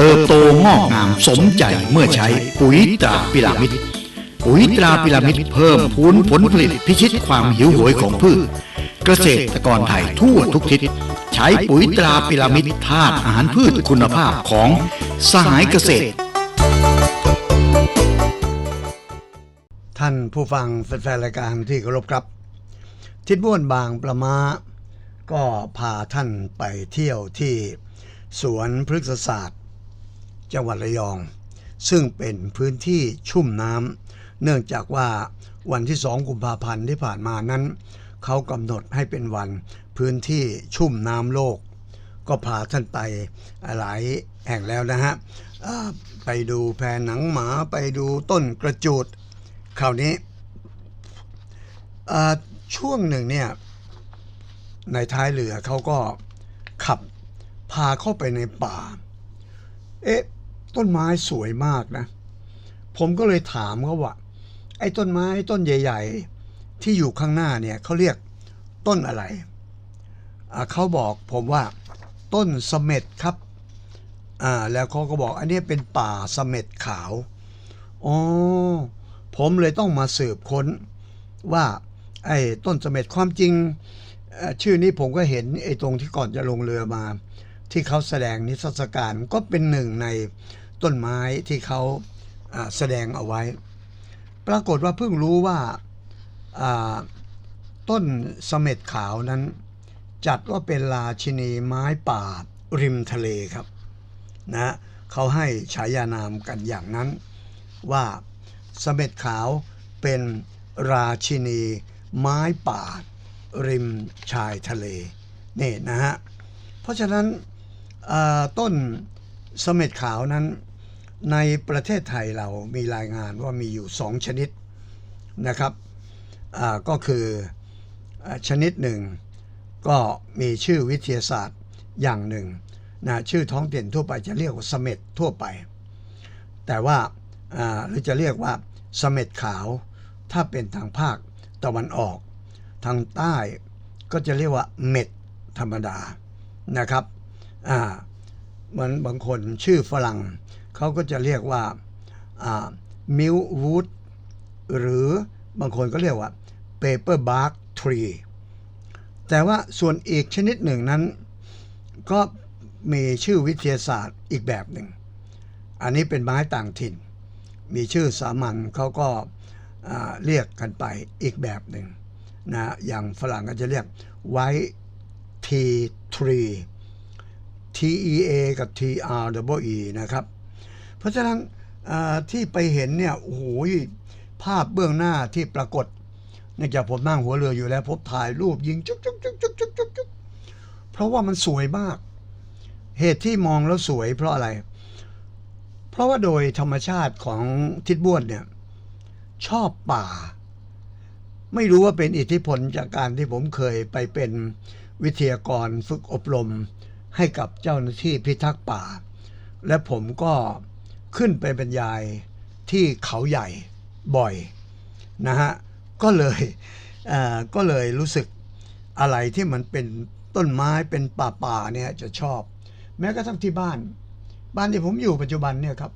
เติบโตงอกงามสมใจเมื่อใช้ปุ๋ยตราพิรามิดปุ๋ยตราพิรามิดเพิ่มพูนผลผลิตพิชิตความหิวโหยของพืช เกษตรกรไทยทั่วทุกทิศ ใช้ปุ๋ยตราพิรามิดธาตุอาหารพืชคุณภาพของสหายเกษตร ท่านผู้ฟังแฟนรายการที่เคารพครับ ทิดบ้วนบางประมาก็พาท่านไปเที่ยวที่สวนพฤกษศาสตร์ จังหวัดระยอง ซึ่งเป็นพื้นที่ชุ่มน้ำเนื่องจากว่าวันที่2กุมภาพันธ์ที่ผ่านมานั้น เขากำหนดให้เป็นวันพื้นที่ชุ่มน้ำโลก ก็พาท่านไปหลายแห่งแล้วนะฮะไปดูแพหนังหมาไปดูต้นกระจูดคราวนี้ช่วงหนึ่งเนี่ยในท้ายเรือเขาก็ขับพาเข้าไปในป่า เอ๊ะ ต้นไม้สวยมากนะ ผมก็เลยถามเขาว่า ไอ้ต้นไม้ต้นใหญ่ ๆ ที่อยู่ข้างหน้าเนี่ยเขาเรียกต้นอะไร เขาบอกผมว่าต้นเสม็ดครับ อ่า แล้วเขาก็บอกอันนี้เป็นป่าเสม็ดขาว อ๋อ ผมเลยต้องมาสืบค้นว่าไอ้ต้นเสม็ดความจริง ชื่อนี้ผมก็เห็นไอ้ตรงที่ก่อนจะลงเรือมา ที่เขาแสดงนิทรรศการก็เป็นหนึ่งใน ต้นไม้ที่เขาแสดงเอาไว้ ปรากฏว่าเพิ่งรู้ว่าต้นเสม็ดขาวนั้น จัดว่าเป็นราชินีไม้ป่าริมทะเลครับนะเขาให้ฉายานามกันอย่างนั้น ว่าเสม็ดขาวเป็นราชินีไม้ป่าริมชายทะเลนี่นะฮะเพราะฉะนั้นต้นเสม็ดขาวนั้น ในประเทศไทยเรามีรายงานว่ามีอยู่สองชนิดนะครับก็คือชนิดหนึ่ง ก็มีชื่อวิทยาศาสตร์อย่างหนึ่งนะชื่อท้องถิ่นทั่วไปจะเรียกว่าเม็ดทั่วไป แต่ว่าหรือจะเรียกว่าเสม็ดขาว ถ้าเป็นทางภาคตะวันออก ทางใต้ก็จะเรียกว่าเม็ดธรรมดานะครับเหมือนบางคนชื่อฝรั่ง เขาก็จะเรียกว่ามิลวูดหรือบางคนก็เรียกว่าเปเปอร์บาร์กทรีแต่ว่าส่วนอีกชนิดหนึ่งนั้น ก็มีชื่อวิทยาศาสตร์อีกแบบหนึ่ง อันนี้เป็นไม้ต่างถิ่น มีชื่อสามัญเขาก็เรียกกันไปอีกแบบหนึ่งนะอย่างฝรั่งก็จะเรียก white tea tree T E A กับ T R W E นะครับ เพราะฉะนั้นที่ไปเห็นเนี่ยโอ้โหภาพเบื้องหน้าที่ปรากฏเนื่องจากผมนั่งหัวเรืออยู่แล้วผมถ่ายรูปยิงจุ๊กจุ๊กจุ๊กจุ๊กจุ๊กจุ๊กจุ๊กเพราะว่ามันสวยมาก เหตุที่มองแล้วสวยเพราะอะไร เพราะว่าโดยธรรมชาติของทิดบ้วนเนี่ยชอบป่า ไม่รู้ว่าเป็นอิทธิพลจากการที่ผมเคยไปเป็นวิทยากรฝึกอบรมให้กับเจ้าหน้าที่พิทักษ์ป่า และผมก็ ขึ้นไปบรรยายที่เขาใหญ่บ่อยนะฮะก็เลยเก็เลยรู้สึกอะไรที่มันเป็นต้นไม้เป็นป่าป่าๆเนี่ยจะชอบ แม้กระทั่งที่บ้าน บ้านที่ผมอยู่ปัจจุบันเนี่ยครับ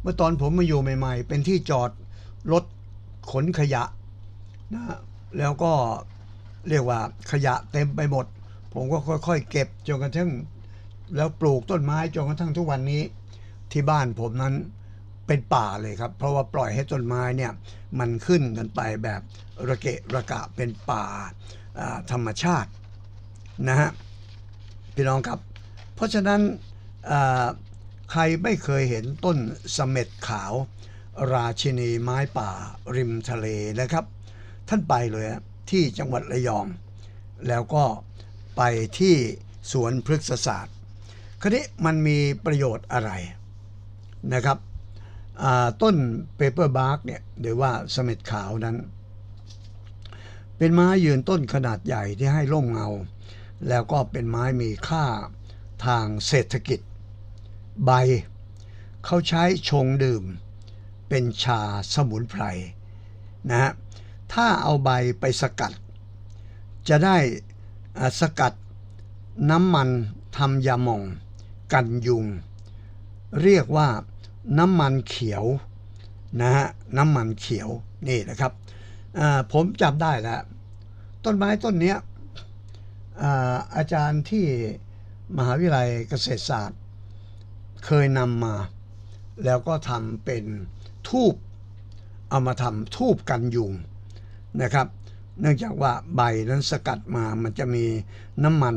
เมื่อตอนผมมาอยู่ใหม่ ๆ เป็นที่จอดรถขนขยะนะแล้วก็เรียกว่าขยะเต็มไปหมด ผมก็ค่อย ๆ เก็บจนกระทั่งแล้วปลูกต้นไม้จนกระทั่งทุกวันนี้ ที่บ้านผมนั้นเป็นป่าเลยครับ เพราะว่าปล่อยให้ต้นไม้เนี่ยมันขึ้นกันไปแบบระเกะระกะเป็นป่าธรรมชาตินะฮะพี่น้องครับ เพราะฉะนั้นใครไม่เคยเห็นต้นเสม็ดขาว ราชินีไม้ป่าริมทะเลนะครับ ท่านไปเลยที่จังหวัดระยอง แล้วก็ไปที่สวนพฤกษศาสตร์ คราวนี้มันมีประโยชน์อะไร นะครับต้นเปเปอร์บาร์กเนี่ยหรือว่าเสม็ดขาวนั้น เป็นไม้ยืนต้นขนาดใหญ่ที่ให้ร่มเงา แล้วก็เป็นไม้มีค่าทางเศรษฐกิจ ใบ เขาใช้ชงดื่ม เป็นชาสมุนไพรนะฮะถ้าเอาใบไปสกัด จะได้สกัดน้ำมันทำยาหม่อง กันยุง เรียกว่าน้ำมันเขียวนะฮะน้ำมันเขียวนี่นะครับผมจำได้แล้ว ต้นไม้ต้นนี้อาอาจารย์ที่มหาวิทยาลัยเกษตรศาสตร์ เคยนำมา แล้วก็ทำเป็นทูบเอามาทำทูบกันยุงนะครับ เนื่องจากว่าใบนั้นสกัดมามันจะมีน้ำมัน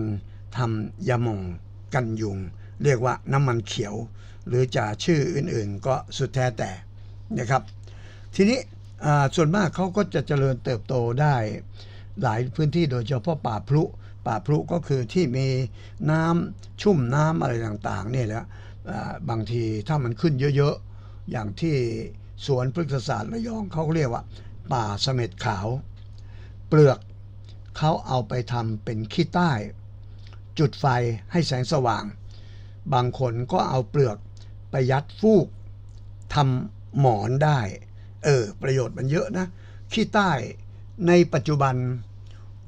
ทำยาหม่องกันยุง เรียกว่าน้ำมันเขียว หรือจะชื่ออื่นๆ ก็สุดแท้แต่นะครับ ทีนี้ส่วนมากเขาก็จะเจริญเติบโตได้หลายพื้นที่โดยเฉพาะป่าพลุ ป่าพลุก็คือที่มีน้ำชุ่มน้ำอะไรต่างๆเนี่ยแหละบางทีถ้ามันขึ้นเยอะๆ อย่างที่สวนพฤกษศาสตร์ระยองเขาเรียกว่า ป่าเสม็ดขาว เปลือกเขาเอาไปทำเป็นขี้ใต้ จุดไฟให้แสงสว่าง บางคนก็เอาเปลือก ไปยัดฟูกทำหมอนได้ เออ ประโยชน์มันเยอะนะ ขี้ใต้ในปัจจุบัน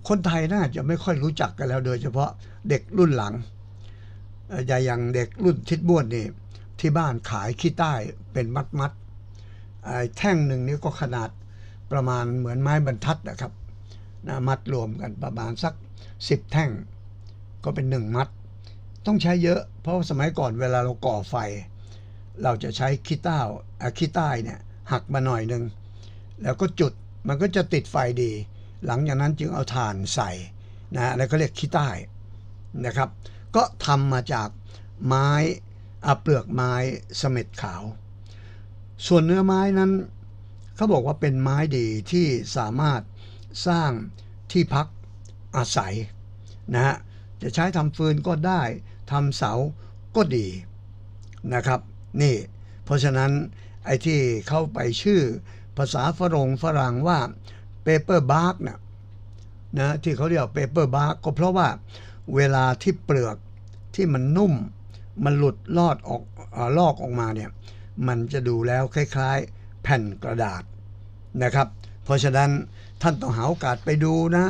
คนไทยน่าจะไม่ค่อยรู้จักกันแล้ว โดยเฉพาะเด็กรุ่นหลังเอ่ออย่างเด็กรุ่นทิดบ้วนนี่ ที่บ้านขายขี้ใต้เป็นมัดมัดไอ้แท่งหนึ่งนี่ก็ขนาดประมาณเหมือนไม้บรรทัดนะครับนะมัดรวมกันประมาณสักสิบแท่ง ก็เป็นหนึ่งมัด ต้องใช้เยอะ เพราะสมัยก่อนเวลาเราก่อไฟ เราจะใช้ขี้ใต้อะขี้ใต้เนี่ยหักมาหน่อยหนึ่งแล้วก็จุดมันก็จะติดไฟดี หลังจากนั้นจึงเอาถ่านใส่นะแล้วก็เรียกขี้ใต้นะครับ ก็ทำมาจากไม้อะเปลือกไม้เสม็ดขาว ส่วนเนื้อไม้นั้นเขาบอกว่าเป็นไม้ดีที่สามารถสร้างที่พักอาศัยนะฮะจะใช้ทำฟืนก็ได้ทำเสาก็ดีนะครับ นี่ เพราะฉะนั้นไอ้ที่เข้าไปชื่อภาษาฝรงฝรั่งว่า paper bark นะนะที่เขาเรียก paper bark ก็เพราะว่าเวลาที่เปลือกที่มันนุ่ม มันหลุดลอดออกอลอกออกมาเนี่ยมันจะดูแล้วคล้าย ๆ แผ่นกระดาษนะครับ เพราะฉะนั้นท่านต้องหาโอกาสไปดูนะ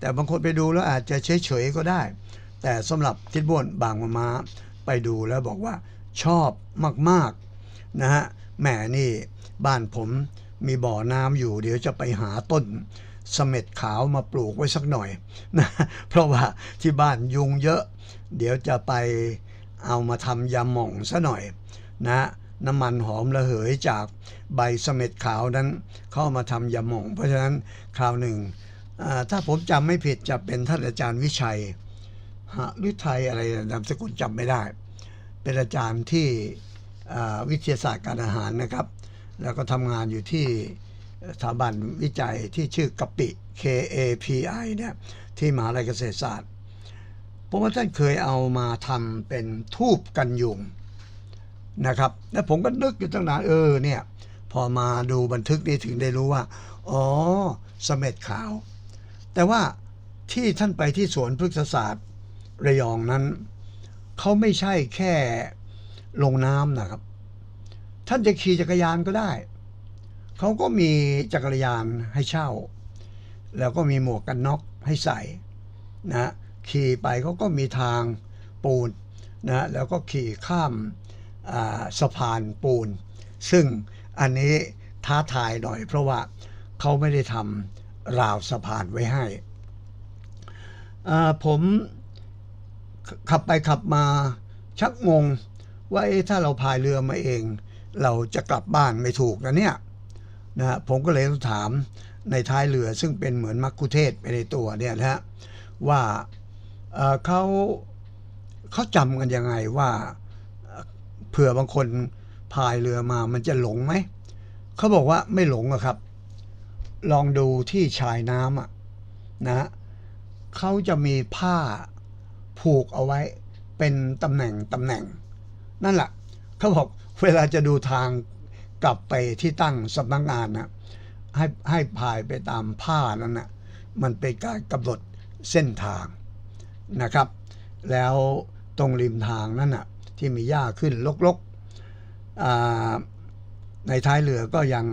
แต่บางคนไปดูแล้วอาจจะเฉยๆก็ได้ แต่สำหรับทิดบ้วนบางมามาไปดูแล้วบอกว่า ชอบมากๆนะฮะแหมนี่บ้านผมมีบ่อน้ำอยู่ เดี๋ยวจะไปหาต้นเสม็ดขาวมาปลูกไว้สักหน่อยนะเพราะว่าที่บ้านยุงเยอะ เดี๋ยวจะไปเอามาทำยาหม่องซะหน่อยนะน้ำมันหอมระเหยจากใบเสม็ดขาวนั้น เข้ามาทำยาหม่อง เพราะฉะนั้นคราวหนึ่ง ถ้าผมจำไม่ผิดจะเป็นท่านอาจารย์วิชัยหฤทัยอะไรนามสกุลจำไม่ได้ เป็นอาจารย์ที่วิทยาศาสตร์การอาหารนะครับ แล้วก็ทำงานอยู่ที่สถาบันวิจัยที่ชื่อกะปิ KAPI เนี่ยที่มหาลัยเกษตรศาสตร์เพราะว่าท่านเคยเอามาทำเป็นทูบกันยุงนะครับ แล้วผมก็นึกอยู่ตั้งนานเออเนี่ย พอมาดูบันทึกนี้ถึงได้รู้ว่า อ๋อสเม็ดขาว แต่ว่าที่ท่านไปที่สวนพฤกษศาสตร์ระยองนั้น เขาไม่ใช่แค่ลงน้ำนะครับ ท่านจะขี่จักรยานก็ได้ เขาก็มีจักรยานให้เช่า แล้วก็มีหมวกกันน็อกให้ใส่นะขี่ไปเขาก็มีทางปูนนะแล้วก็ขี่ข้ามสะพานปูน ซึ่งอันนี้ท้าทายหน่อย เพราะว่าเขาไม่ได้ทำราวสะพานไว้ให้ผม ขับไปขับมาชักงงว่าถ้าเราพายเรือมาเอง เราจะกลับบ้านไม่ถูกนะเนี่ยนะฮะผมก็เลยต้องถามในท้ายเรือซึ่งเป็นเหมือนมักคุเทศไปในตัวเนี่ยนะฮะว่าเขาเขาจำกันยังไงว่าเผื่อบางคนพายเรือมามันจะหลงไหมเขาบอกว่าไม่หลงอะครับ ลองดูที่ชายน้ำอะนะฮะเขาจะมีผ้า ผูกเอาไว้เป็นตำแหน่งตำแหน่ง นั่นแหละเขาบอกเวลาจะดูทางกลับไปที่ตั้งสำนักงานนะให้ให้พายไปตามผ้านั้นนะมันเป็นการกำหนดเส้นทางนะครับ แล้วตรงริมทางนั่นน่ะที่มีหญ้าขึ้นลกๆในท้ายเรือก็ยัง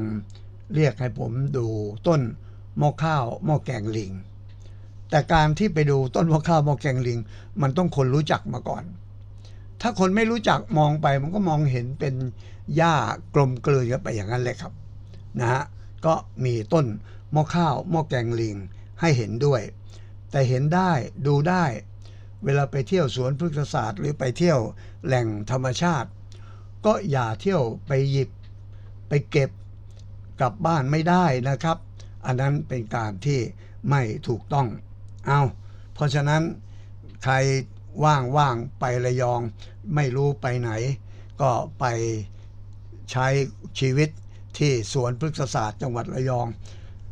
เรียกให้ผมดูต้นหม้อข้าวหม้อแกงลิง แต่การที่ไปดูต้นม้อข้าวม้อแกงลิง มันต้องคนรู้จักมาก่อน ถ้าคนไม่รู้จักมองไปมันก็มองเห็นเป็นหญ้ากลมกลืนกันไปอย่างนั้นเลยครับนะฮะก็มีต้นม้อข้าวม้อแกงลิงให้เห็นด้วย แต่เห็นได้ดูได้ เวลาไปเที่ยวสวนพฤกษศาสตร์ หรือไปเที่ยวแหล่งธรรมชาติ ก็อย่าเที่ยวไปหยิบไปเก็บกลับบ้านไม่ได้นะครับ อันนั้นเป็นการที่ไม่ถูกต้อง เอาเพราะฉะนั้นใครว่างๆไประยอง ไม่รู้ไปไหน ก็ไปใช้ชีวิตที่สวนพฤกษศาสตร์จังหวัดระยอง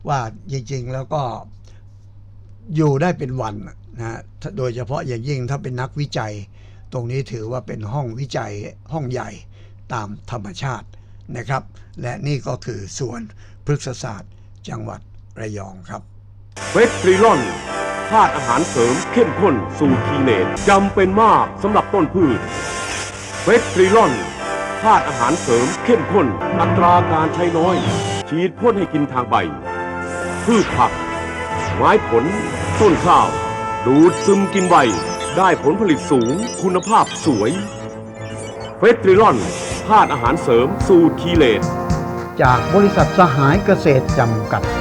ว่าจริงๆแล้วก็อยู่ได้เป็นวันนะโดยเฉพาะอย่างยิ่งถ้าเป็นนักวิจัย ตรงนี้ถือว่าเป็นห้องวิจัยห้องใหญ่ตามธรรมชาตินะครับ และนี่ก็คือสวนพฤกษศาสตร์จังหวัดระยองครับเวสตรีลอน ธาตุอาหารเสริมเข้มข้นสูตรทีเนตจำเป็นมากสำหรับต้นพืชเวสตรีลอนธาตุอาหารเสริมเข้มข้น อัตราการใช้น้อย ฉีดพ่นให้กินทางใบ พืชผัก ไม้ผล ต้นข้าว ดูดซึมกินใบ ได้ผลผลิตสูง คุณภาพสวยเวสตรีลอนธาตุอาหารเสริมสูตรทีเลตจากบริษัทสหายเกษตรจำกัด